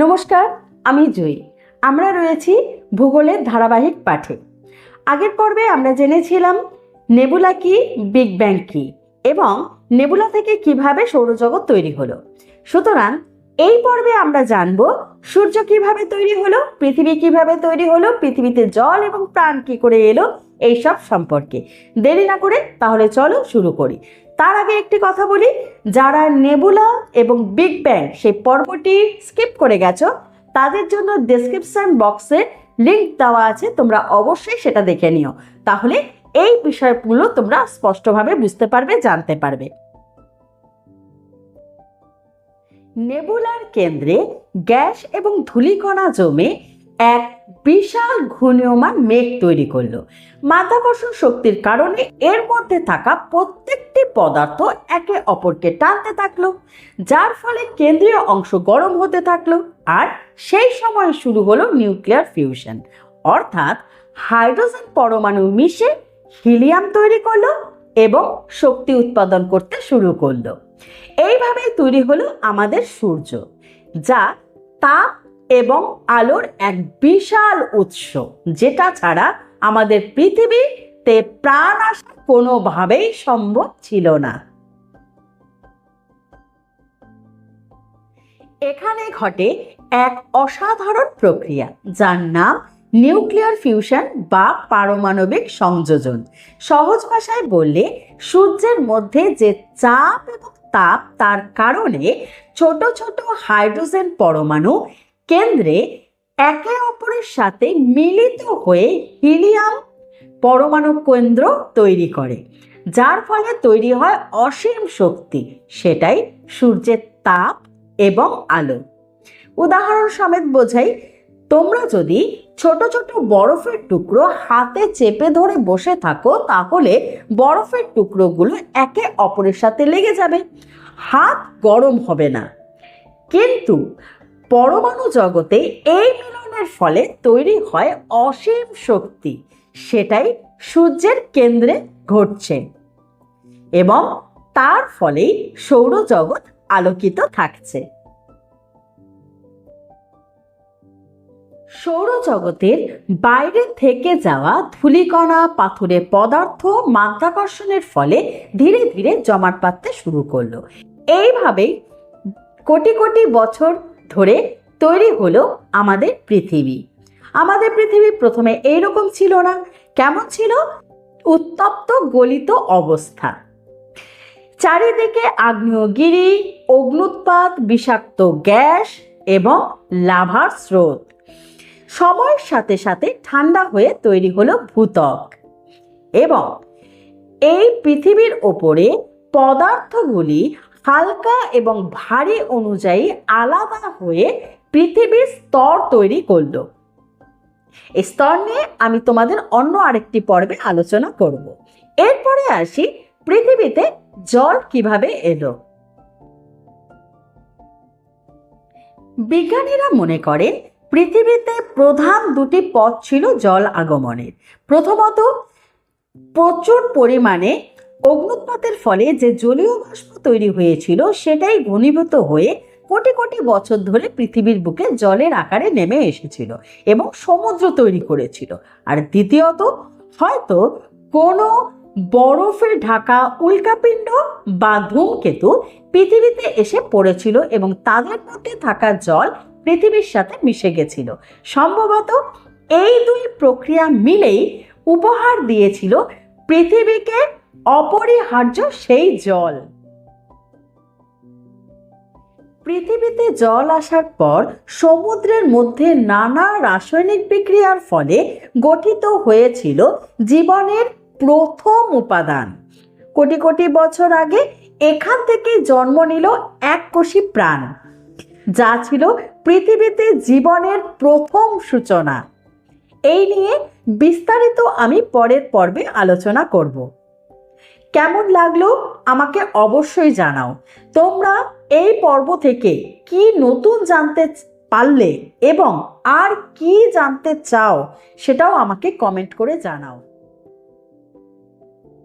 নমস্কার, আমি জয়ী আমরা রয়েছি ভূগোলের ধারাবাহিক পাঠে। আগের পর্বে আমরা জেনেছিলাম নেবুলা কি, বিগ ব্যাং কি এবং নেবুলা থেকে কীভাবে সৌরজগৎ তৈরি হলো। সুতরাং এই পর্বে আমরা জানব সূর্য কীভাবে তৈরি হলো, পৃথিবী কীভাবে তৈরি হলো, পৃথিবীতে জল এবং প্রাণ কি করে এলো, এইসব সম্পর্কে। দেরি না করে তাহলে চলো শুরু করি। তার আগে একটি কথা বলি, যারা নেবুলা এবং বিগ ব্যাং সেই পর্বটি স্কিপ করে গেছো, তাদের জন্য ডেসক্রিপশন বক্সে লিঙ্ক দেওয়া আছে, তোমরা অবশ্যই সেটা দেখে নিও। তাহলে এই বিষয়গুলো তোমরা স্পষ্টভাবে বুঝতে পারবে, জানতে পারবে। নেবুলার কেন্দ্রে গ্যাস এবং ধূলিকণা জমে এক বিশাল ঘূর্ণীয়মান মেঘ তৈরি করল। মাধ্যাকর্ষণ শক্তির কারণে এর মধ্যে থাকা প্রত্যেকটি পদার্থ একে অপরকে টানতে থাকল, যার ফলে কেন্দ্রীয় অংশ গরম হতে থাকল আর সেই সময় শুরু হলো নিউক্লিয়ার ফিউশন। অর্থাৎ হাইড্রোজেন পরমাণু মিশে হিলিয়াম তৈরি করল এবং শক্তি উৎপাদন করতে শুরু করল। এইভাবেই তৈরি হলো আমাদের সূর্য, যা তাপ এবং আলোর এক বিশাল উৎস, যেটা ছাড়া আমাদের পৃথিবীতে প্রাণ আসা কোনোভাবেই সম্ভব ছিল না। এখানে ঘটে এক অসাধারণ প্রক্রিয়া, যার নাম নিউক্লিয়ার ফিউশন বা পারমাণবিক সংযোজন। সহজ ভাষায় বললে, সূর্যের মধ্যে যে চাপ এবং তাপ, তার কারণে ছোট ছোট হাইড্রোজেন পরমাণু কেন্দ্রে একে অপরের সাথে মিলিত হয়ে হিলিয়াম পরমাণু কেন্দ্র তৈরি করে, যার ফলে তৈরি হয় অসীম শক্তি, সেটাই সূর্যের তাপ এবং আলো। উদাহরণ সমেত বোঝাই, তোমরা যদি ছোট ছোট বরফের টুকরো হাতে চেপে ধরে বসে থাকো, তাহলে বরফের টুকরোগুলো একে অপরের সাথে লেগে যাবে। হাত গরম হবে না। কিন্তু পরমাণু জগতে এই মিলনের ফলে তৈরি হয় অসীম শক্তি। সেটাই সূর্যের কেন্দ্রে ঘটছে। এবং তার ফলেই সৌরজগৎ আলোকিত থাকছে। সৌরজগতের বাইরে থেকে যাওয়া ধূলিকণা, পাথুরে পদার্থ মাধ্যাকর্ষণের ফলে ধীরে ধীরে জমাট পাততে শুরু করল। এইভাবেই কোটি কোটি বছর ধরে তৈরি হলো আমাদের পৃথিবী। আমাদের পৃথিবী প্রথমে এইরকম ছিল না। কেমন ছিল? উত্তপ্ত গলিত অবস্থা। চারিদিকে আগ্নেয়গিরি, অগ্নুৎপাত, বিষাক্ত গ্যাস এবং লাভার স্রোত। সময়ের সাথে সাথে ঠান্ডা হয়ে তৈরি হলো ভূতক এবং এই পৃথিবীর ওপরে পদার্থগুলি হালকা এবং ভারী অনুযায়ী আলাদা হয়ে পৃথিবীর স্তর তৈরি করল। এই স্তর নিয়ে আমি তোমাদের অন্য আরেকটি পর্বে আলোচনা করব। এরপরে আসি পৃথিবীতে জল কীভাবে এলো। বিজ্ঞানীরা মনে করেন, পৃথিবীতে প্রধান দুটি পথ ছিল জল আগমনের। প্রথমত, প্রচুর পরিমাণে অগ্নুৎপাতের ফলে যে জলীয় বাষ্প তৈরি হয়েছিল, সেটাই ঘনীভূত হয়ে কোটি কোটি বছর ধরে পৃথিবীর বুকে জলের আকারে নেমে এসেছিল এবং সমুদ্র তৈরি করেছিল। আর দ্বিতীয়ত, হয়তো কোনো বরফে ঢাকা উল্কাপিণ্ড বা ধূমকেতু পৃথিবীতে এসে পড়েছিল এবং তাদের মধ্যে থাকা জল পৃথিবীর সাথে মিশে গেছিল। সম্ভবত এই দুই প্রক্রিয়া মিলেই উপহার দিয়েছিল পৃথিবীকে অপরিহার্য সেই জল। পৃথিবীতে জল আসার পর সমুদ্রের মধ্যে নানা রাসায়নিক বিক্রিয়ার ফলে গঠিত হয়েছিল জীবনের প্রথম উপাদান। কোটি কোটি বছর আগে এখান থেকে জন্ম নিল এক কোষী প্রাণ, যা ছিল পৃথিবীতে জীবনের প্রথম সূচনা। এই নিয়ে বিস্তারিত আমি পরের পর্বে আলোচনা করব। কেমন লাগল আমাকে অবশ্যই জানাও। তোমরা এই পর্ব থেকে কি নতুন জানতে পারলে এবং আর কি জানতে চাও সেটাও আমাকে কমেন্ট করে জানাও।